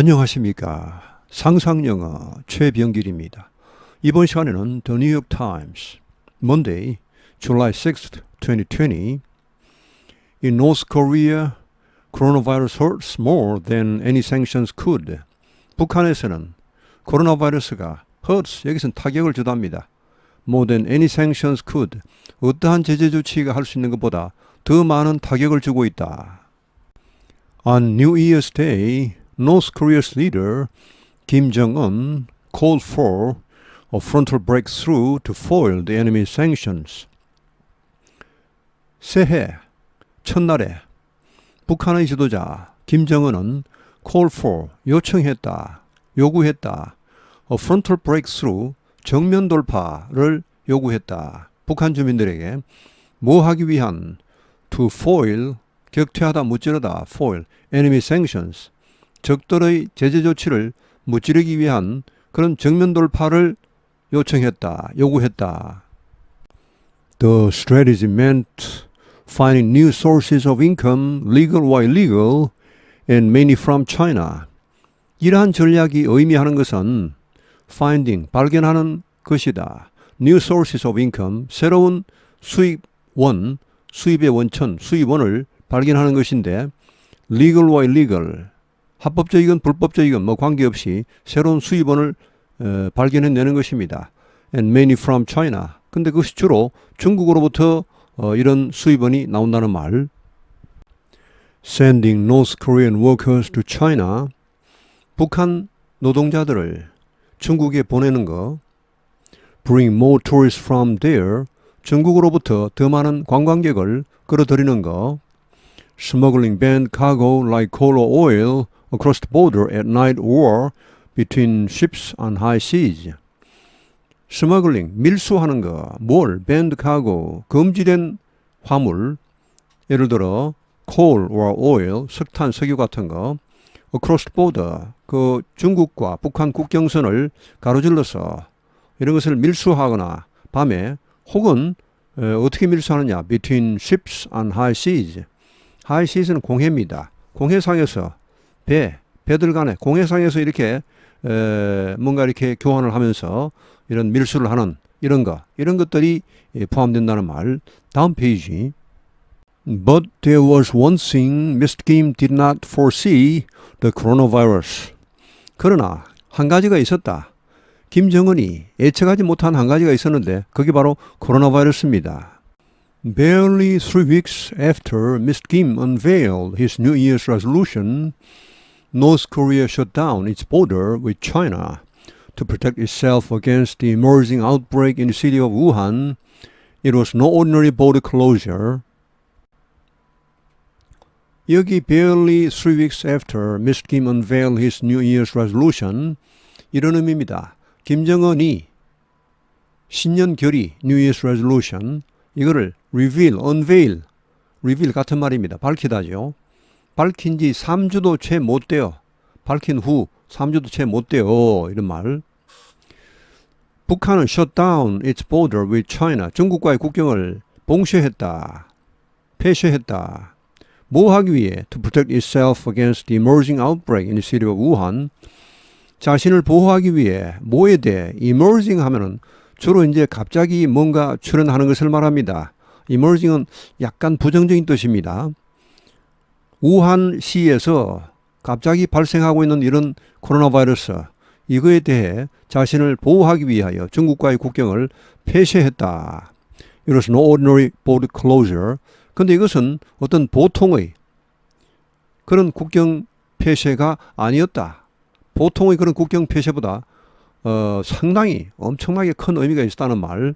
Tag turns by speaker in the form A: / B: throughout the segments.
A: 안녕하십니까. 상상영어 최병길입니다. 이번 시간에는 The New York Times, Monday, July 6th, 2020 In North Korea, coronavirus hurts more than any sanctions could. 북한에서는 코로나 바이러스가 hurts, 여기서는 타격을 주답니다. More than any sanctions could. 어떠한 제재 조치가 할 수 있는 것보다 더 많은 타격을 주고 있다. On New Year's Day, North Korea's leader Kim Jong-un called for a frontal breakthrough to foil the enemy's sanctions. 새해 첫날에 북한의 지도자 김정은은 call for 요청했다, 요구했다. a frontal breakthrough 정면 돌파를 요구했다. 북한 주민들에게 뭐 하기 위한 to foil 격퇴하다 무찌르다 foil enemy sanctions 적들의 제재 조치를 무찌르기 위한 그런 정면 돌파를 요청했다, 요구했다. The strategy meant finding new sources of income, legal or illegal, and mainly from China. 이러한 전략이 의미하는 것은 finding, 발견하는 것이다. New sources of income, 새로운 수입원, 수입의 원천, 수입원을 발견하는 것인데, legal or illegal, 합법적이건 불법적이건 뭐 관계없이 새로운 수입원을 어, 발견해내는 것입니다. And mainly from China. 근데 그것이 주로 중국으로부터 어, 이런 수입원이 나온다는 말. Sending North Korean workers to China. 북한 노동자들을 중국에 보내는 거. Bring more tourists from there. 중국으로부터 더 많은 관광객을 끌어들이는 거. Smuggling banned cargo like coal or oil across the border at night or between ships on high seas. 스머글링, 밀수하는 거, 뭘, 밴드 카고, 금지된 화물, 예를 들어 coal or oil, 석탄, 석유 같은 거, across the border, 그 중국과 북한 국경선을 가로질러서 이런 것을 밀수하거나 밤에 혹은 에, 어떻게 밀수하느냐, between ships on high seas. high seas는 공해입니다. 공해상에서 배, 배들 간에 공해상에서 이렇게 에, 뭔가 이렇게 교환을 하면서 이런 밀수를 하는 이런 거, 이런 것들이 예, 포함된다는 말. 다음 페이지. But there was one thing Mr. Kim did not foresee, the coronavirus. 그러나 한 가지가 있었다. 김정은이 예측하지 못한 한 가지가 있었는데 그게 바로 코로나 바이러스입니다. Barely three weeks after Mr. Kim unveiled his New Year's resolution, North Korea shut down its border with China to protect itself against the emerging outbreak in the city of Wuhan. It was no ordinary border closure. 여기 barely three weeks after Mr. Kim unveiled his New Year's resolution 이런 의미입니다. 김정은이 신년 결의 New Year's resolution 이거를 reveal, unveil, reveal 같은 말입니다. 밝히다죠. 밝힌 지 3주도 채 못 돼요. 밝힌 후 3주도 채 못 돼요. 이런 말. 북한은 shut down its border with China. 중국과의 국경을 봉쇄했다. 폐쇄했다. 뭐 하기 위해? To protect itself against the emerging outbreak in the city of Wuhan. 자신을 보호하기 위해 뭐에 대해 emerging 하면은 주로 이제 갑자기 뭔가 출현하는 것을 말합니다. emerging은 약간 부정적인 뜻입니다. 우한시에서 갑자기 발생하고 있는 이런 코로나 바이러스 이거에 대해 자신을 보호하기 위하여 중국과의 국경을 폐쇄했다. No ordinary border closure. 근데 이것은 어떤 보통의 그런 국경 폐쇄가 아니었다. 보통의 그런 국경 폐쇄보다 어, 상당히 엄청나게 큰 의미가 있었다는 말.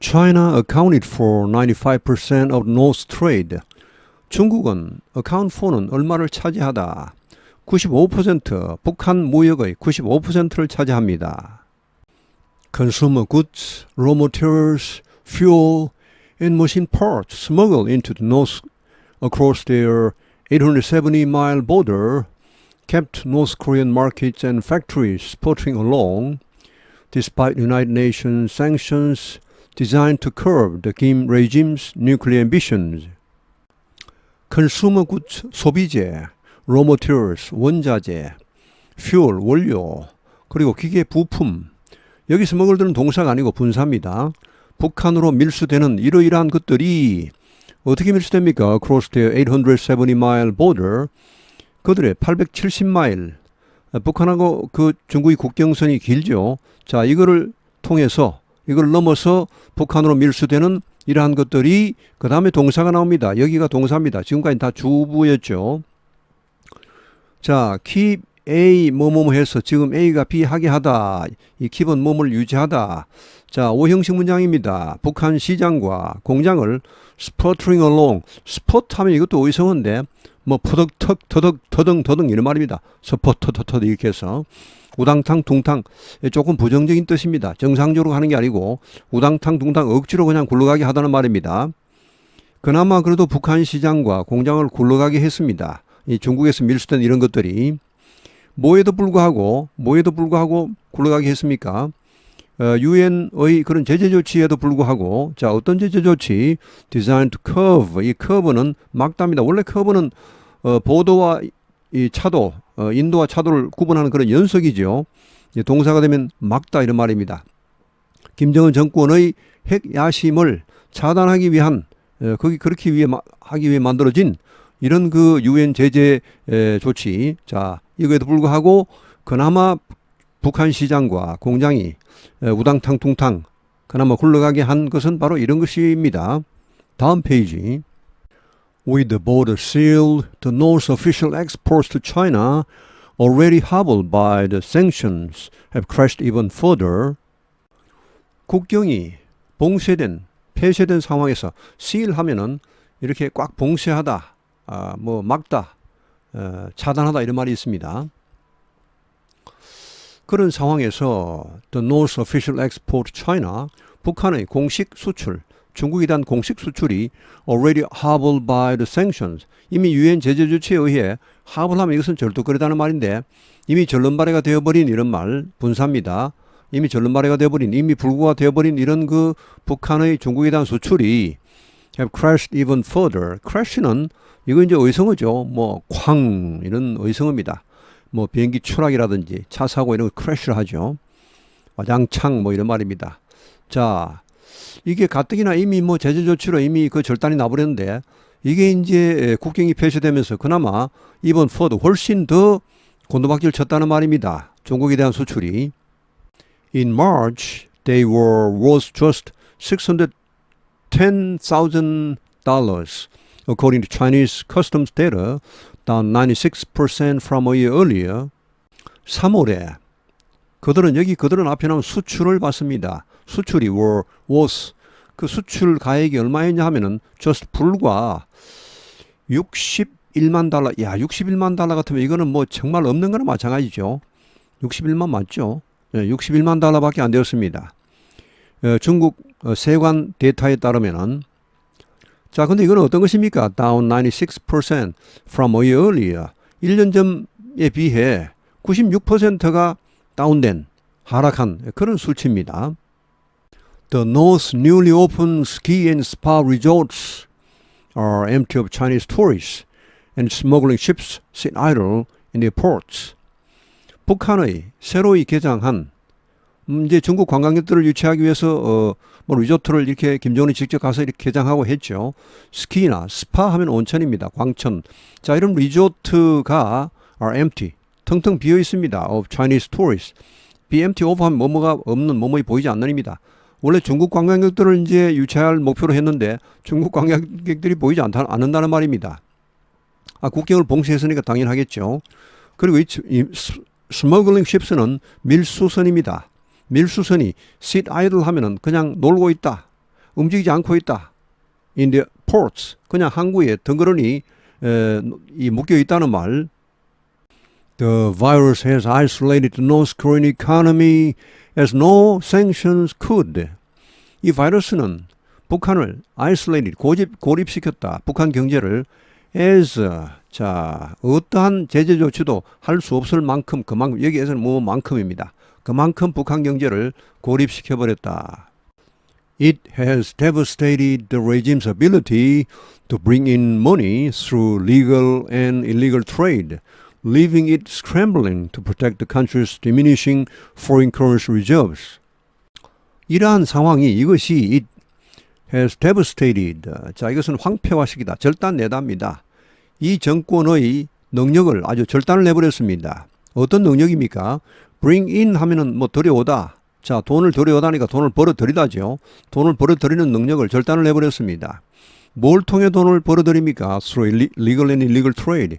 A: China accounted for 95% of North trade. 중국은 account for는 얼마를 차지하다. 95% 북한 무역의 95%를 차지합니다. Consumer goods, raw materials, fuel, and machine parts smuggled into the north across their 870-mile border kept North Korean markets and factories puttering along, despite United Nations sanctions designed to curb the Kim regime's nuclear ambitions. Consumer goods 소비재, raw materials, 원자재, fuel, 원료, 그리고 기계 부품. 여기서 머물드는 동사가 아니고 분사입니다. 북한으로 밀수되는 이러이러한 것들이 어떻게 밀수됩니까? Across their 870 mile border. 그들의 870마일 북한하고 그 중국의 국경선이 길죠. 자, 이거를 통해서 이걸 넘어서 북한으로 밀수되는 이러한 것들이 그 다음에 동사가 나옵니다. 여기가 동사입니다. 지금까지 다 주부였죠. 자, keep A 뭐뭐뭐 해서 지금 A가 B 하게 하다. 이 keep은 뭐뭐를 유지하다. 자, 오형식 문장입니다. 북한 시장과 공장을 sputtering along. spot 하면 이것도 의성어인데 뭐 퍼덕 턱 터덕 터덩 터덩 이런 말입니다. 서퍼터터터 이렇게 해서 우당탕 둥탕 조금 부정적인 뜻입니다. 정상적으로 하는 게 아니고 우당탕 둥탕 억지로 그냥 굴러가게 하다는 말입니다. 그나마 그래도 북한 시장과 공장을 굴러가게 했습니다. 이 중국에서 밀수된 이런 것들이 뭐에도 불구하고 뭐에도 불구하고 굴러가게 했습니까? 어, 유엔의 그런 제재 조치에도 불구하고 자 어떤 제재 조치? 디자인 투 커브 이 커브는 막답니다. 원래 커브는 어, 보도와 이 차도 어, 인도와 차도를 구분하는 그런 연석이죠. 이제 동사가 되면 막다 이런 말입니다. 김정은 정권의 핵 야심을 차단하기 위한 어, 거기 그렇게 위해 마- 하기 위해 만들어진 이런 그 유엔 제재 에, 조치. 자 이거에도 불구하고 그나마 북한 시장과 공장이 에, 우당탕 퉁탕 그나마 굴러가게 한 것은 바로 이런 것입니다. 다음 페이지. With the border sealed, the North's official exports to China, already hobbled by the sanctions, have crashed even further. 국경이 봉쇄된, 폐쇄된 상황에서 seal하면은 이렇게 꽉 봉쇄하다, 아, 뭐 막다, 어, 차단하다 이런 말이 있습니다. 그런 상황에서 the North's official export China, 북한의 공식 수출, 중국에 대한 공식 수출이 already hobbled by the sanctions. 이미 유엔 제재 조치에 의해 하블하면 이것은 절도거리다는 말인데 이미 절름발이가 되어버린 이런 말 분사입니다. 이미 절름발이가 되어버린 이미 불구가 되어버린 이런 그 북한의 중국에 대한 수출이 have crashed even further. crash는 이거 이제 의성어죠. 뭐 쾅 이런 의성어입니다. 뭐 비행기 추락이라든지 차 사고 이런 거 crash를 하죠. 와장창 뭐 이런 말입니다. 자, 이게 가뜩이나 이미 뭐 제재 조치로 이미 그 절단이 나버렸는데 이게 이제 국경이 폐쇄되면서 그나마 이번 포드 훨씬 더 곤두박질 쳤다는 말입니다. 중국에 대한 수출이. In March, they were worth just $610,000 according to Chinese customs data, down 96% from a year earlier. 3월에 그들은 여기 그들은 앞에 나온 수출을 받습니다. 수출이 were was 그 수출 가액이 얼마였냐 하면은 just 불과 61만 달러. 야, 61만 달러 같으면 이거는 뭐 정말 없는 거나 마찬가지죠. 61만 맞죠? 예, 61만 달러밖에 안 되었습니다. 어, 중국 어, 세관 데이터에 따르면은 자, 근데 이건 어떤 것입니까? Down 96% from a year earlier. 1년 전에 비해 96%가 다운된 하락한 그런 수치입니다. The North's newly opened ski and spa resorts are empty of Chinese tourists and smuggling ships sit idle in their ports. 북한의 새로이 개장한 음, 이제 중국 관광객들을 유치하기 위해서 어, 뭐 리조트를 이렇게 김정은이 직접 가서 이렇게 개장하고 했죠. 스키나 스파 하면 온천입니다. 광천. 자, 이런 리조트가 are empty. 텅텅 비어 있습니다. of Chinese tourists. be empty of 하면 뭐뭐가 없는 뭐뭐이 보이지 않는입니다. 원래 중국 관광객들을 이제 유치할 목표로 했는데 중국 관광객들이 보이지 않다, 않는다는 말입니다. 아, 국경을 봉쇄했으니까 당연하겠죠. 그리고 이, 이 스- 스머글링 쉽스는 밀수선입니다. 밀수선이 sit idle 하면은 그냥 놀고 있다. 움직이지 않고 있다. the ports. 그냥 항구에 덩그러니 에, 이 묶여 있다는 말. The virus has isolated the North Korean economy as no sanctions could. 이 바이러스는 북한을 isolated, 고집, 고립시켰다. 북한 경제를 as, 자, 어떠한 제재 조치도 할 수 없을 만큼, 그만큼, 여기에서는 뭐 만큼입니다. 그만큼 북한 경제를 고립시켜 버렸다. It has devastated the regime's ability to bring in money through legal and illegal trade, leaving it scrambling to protect the country's diminishing foreign currency reserves. 이러한 상황이 이것이 it has devastated. 자, 이것은 황폐화시키다, 절단 내답니다. 이 정권의 능력을 아주 절단을 내버렸습니다. 어떤 능력입니까? bring in 하면은 뭐 들여오다. 자, 돈을 들여오다니까 돈을 벌어들이다죠. 돈을 벌어들이는 능력을 절단을 내버렸습니다. 뭘 통해 돈을 벌어들입니까? through legal and illegal trade.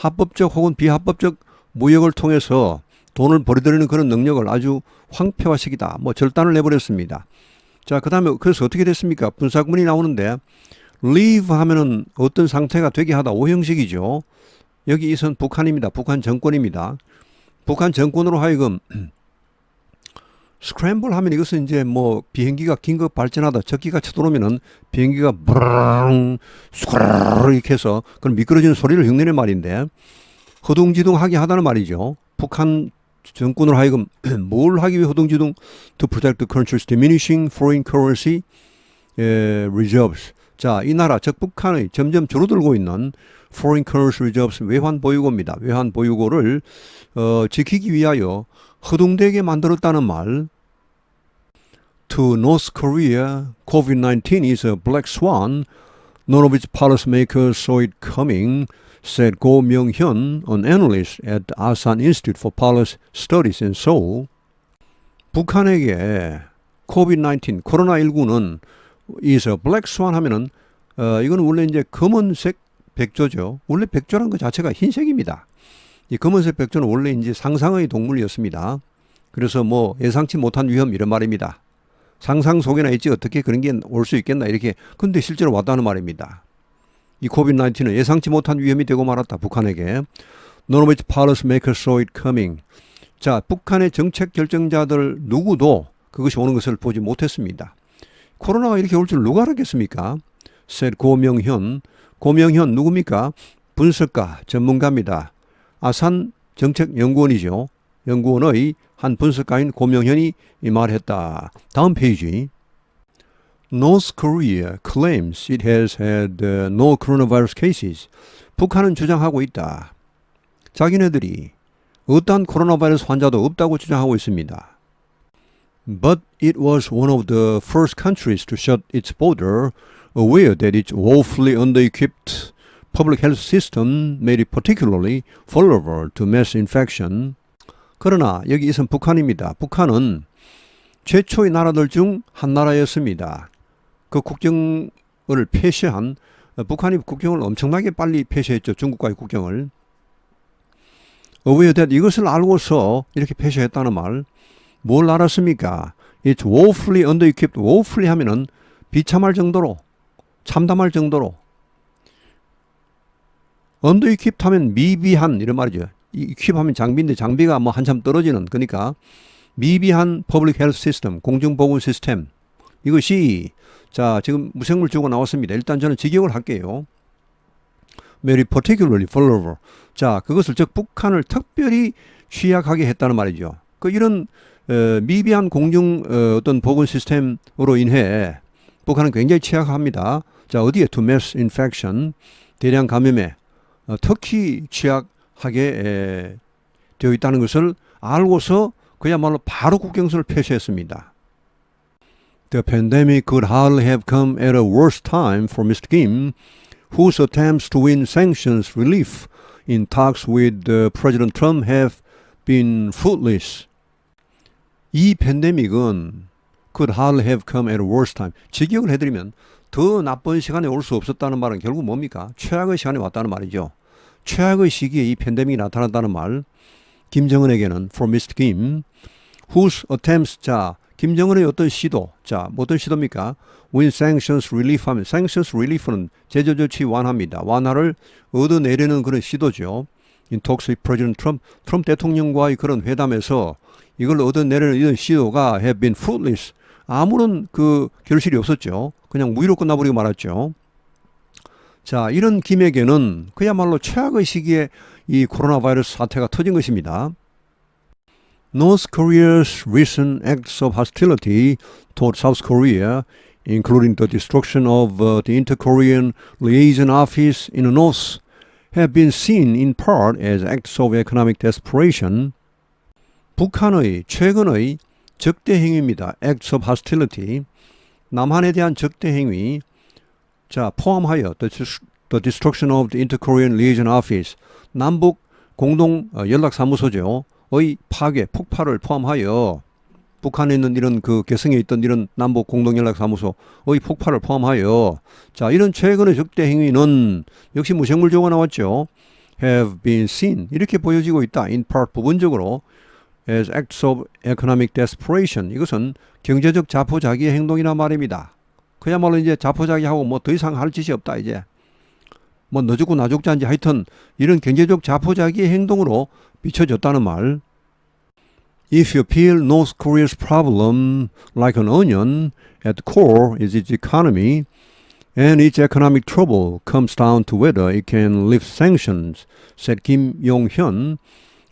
A: 합법적 혹은 비합법적 무역을 통해서 돈을 벌어들이는 그런 능력을 아주 황폐화시키다. 뭐 절단을 내버렸습니다. 자, 그 다음에 그래서 어떻게 됐습니까? 분사구문이 나오는데 leave 하면은 어떤 상태가 되게 하다. 오형식이죠. 여기 이선 북한입니다. 북한 정권입니다. 북한 정권으로 하여금 스크램블 하면 이것은 이제 뭐 비행기가 긴급 발전하다 적기가 쳐들어오면은 비행기가 브르릉 스크르르 이렇게 해서 그런 미끄러지는 소리를 흉내낸 말인데 허둥지둥하게 하다는 말이죠. 북한 정권으로 하여금 뭘 하기 위해 허둥지둥 to protect the country's diminishing foreign currency 에, reserves. 자, 이 나라 즉 북한의 점점 줄어들고 있는 foreign currency reserves 외환 보유고입니다. 외환 보유고를 어, 지키기 위하여 허둥대게 만들었다는 말. To North Korea, COVID-19 is a black swan. None of its policymakers saw it coming, said Go Myung-hyun, an analyst at Asan Institute for Policy Studies in Seoul. 북한에게 COVID-19, 코로나19는 is a black swan 하면은 어, 이거는 원래 이제 검은색 백조죠. 원래 백조란 것 자체가 흰색입니다. 이 검은색 백조는 원래 이제 상상의 동물이었습니다. 그래서 뭐 예상치 못한 위험 이런 말입니다. 상상 속에나 있지 어떻게 그런 게 올 수 있겠나 이렇게 근데 실제로 왔다는 말입니다. 이 코비드 19는 예상치 못한 위험이 되고 말았다 북한에게. None of its policymakers saw it coming. 자 북한의 정책 결정자들 누구도 그것이 오는 것을 보지 못했습니다. 코로나가 이렇게 올 줄 누가 알았겠습니까? said 고명현. 고명현 누굽니까? 분석가 전문가입니다. 아산 정책연구원이죠. 연구원의 한 분석가인 고명현이 이 말했다. 다음 페이지. North Korea claims it has had uh, no coronavirus cases. 북한은 주장하고 있다. 자기네들이 어떠한 코로나 바이러스 환자도 없다고 주장하고 있습니다. But it was one of the first countries to shut its border, aware that its woefully under-equipped public health system made it particularly vulnerable to mass infection. 그러나 여기 이선 북한입니다. 북한은 최초의 나라들 중 한 나라였습니다. 그 국경을 폐쇄한 북한이 국경을 엄청나게 빨리 폐쇄했죠. 중국과의 국경을. aware that 이것을 알고서 이렇게 폐쇄했다는 말. 뭘 알았습니까? It's woefully under-equipped. woefully 하면은 비참할 정도로, 참담할 정도로. under-equipped 하면 미비한 이런 말이죠. 이 equip 하면 장비인데 장비가 뭐 한참 떨어지는 그러니까 미비한 public health system, 공중보건 시스템. 이것이 자 지금 무생물 주고 나왔습니다. 일단 저는 직역을 할게요. very particularly vulnerable. 자 그것을 즉 북한을 특별히 취약하게 했다는 말이죠. 그 이런 어, 미비한 공중 어, 어떤 보건 시스템으로 인해 북한은 굉장히 취약합니다. 자 어디에 to mass infection 대량 감염에 어, 특히 취약하게 에, 되어 있다는 것을 알고서 그야말로 바로 국경선을 폐쇄했습니다. The pandemic could hardly have come at a worse time for Mr. Kim, whose attempts to win sanctions relief in talks with uh, President Trump have been fruitless. 이 팬데믹은 could hardly have come at a worse time. 직역을 해드리면 더 나쁜 시간에 올 수 없었다는 말은 결국 뭡니까? 최악의 시간에 왔다는 말이죠. 최악의 시기에 이 팬데믹이 나타났다는 말. 김정은에게는 for Mr. Kim, whose attempts 자 김정은의 어떤 시도 자 어떤 시도입니까? Win sanctions relief 하면 sanctions relief는 제재 조치 완화입니다. 완화를 얻어내려는 그런 시도죠. In talks with President Trump, 트럼프 대통령과의 그런 회담에서 이걸 얻어내려는 이런 시도가 have been fruitless. 아무런 그 결실이 없었죠. 그냥 무위로 끝나버리고 말았죠. 자, 이런 김에게는 그야말로 최악의 시기에 이 코로나 바이러스 사태가 터진 것입니다. North Korea's recent acts of hostility toward South Korea, including the destruction of uh, the Inter-Korean Liaison Office in the North, have been seen in part as acts of economic desperation. 북한의 최근의 적대 행위입니다. acts of hostility. 남한에 대한 적대 행위. 자, 포함하여 the, destruction of the Inter-Korean Liaison Office. 남북 공동 어, 연락 사무소죠. 의 파괴, 폭발을 포함하여 북한에 있는 이런 그 개성에 있던 이런 남북 공동연락사무소의 폭발을 포함하여 자 이런 최근의 적대 행위는 역시 무생물조가 나왔죠. have been seen 이렇게 보여지고 있다. in part 부분적으로 as acts of economic desperation 이것은 경제적 자포자기의 행동이란 말입니다. 그야말로 이제 자포자기하고 뭐 더 이상 할 짓이 없다 이제 뭐 너 죽고 나 죽자인지 하여튼 이런 경제적 자포자기의 행동으로 비춰졌다는 말. If you peel North Korea's problem like an onion, at core is its economy, and its economic trouble comes down to whether it can lift sanctions, said Kim Yong-hyun,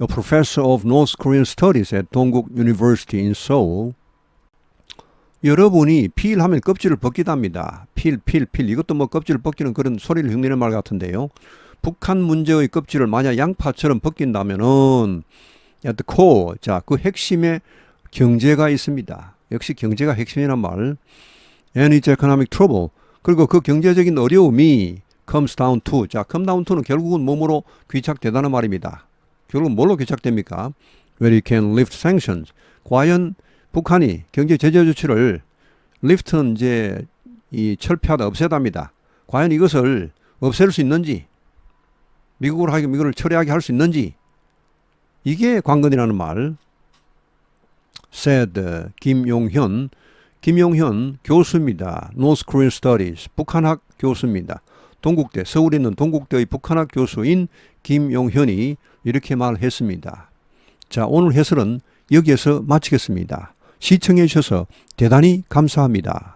A: a professor of North Korean studies at Dongguk University in Seoul. 여러분이 필 하면 껍질을 벗기답니다. 필, 필, 필. 이것도 뭐 껍질을 벗기는 그런 소리를 흉내는 말 같은데요. 북한 문제의 껍질을 만약 양파처럼 벗긴다면은 at the core, 자, 그 핵심에 경제가 있습니다. 역시 경제가 핵심이란 말. And its economic trouble. 그리고 그 경제적인 어려움이 comes down to. 자, come down to는 결국은 몸으로 귀착되다는 말입니다. 결국은 뭘로 귀착됩니까? Where you can lift sanctions. 과연 북한이 경제 제재 조치를 lift는 이제 이 철폐하다 없애답니다. 과연 이것을 없앨 수 있는지 미국으로 하여금 이걸 처리하게 할 수 있는지 이게 관건이라는 말. said 김용현 김용현 교수입니다. North Korean Studies 북한학 교수입니다. 동국대 서울에 있는 동국대의 북한학 교수인 김용현이 이렇게 말했습니다. 자 오늘 해설은 여기에서 마치겠습니다. 시청해 주셔서 대단히 감사합니다.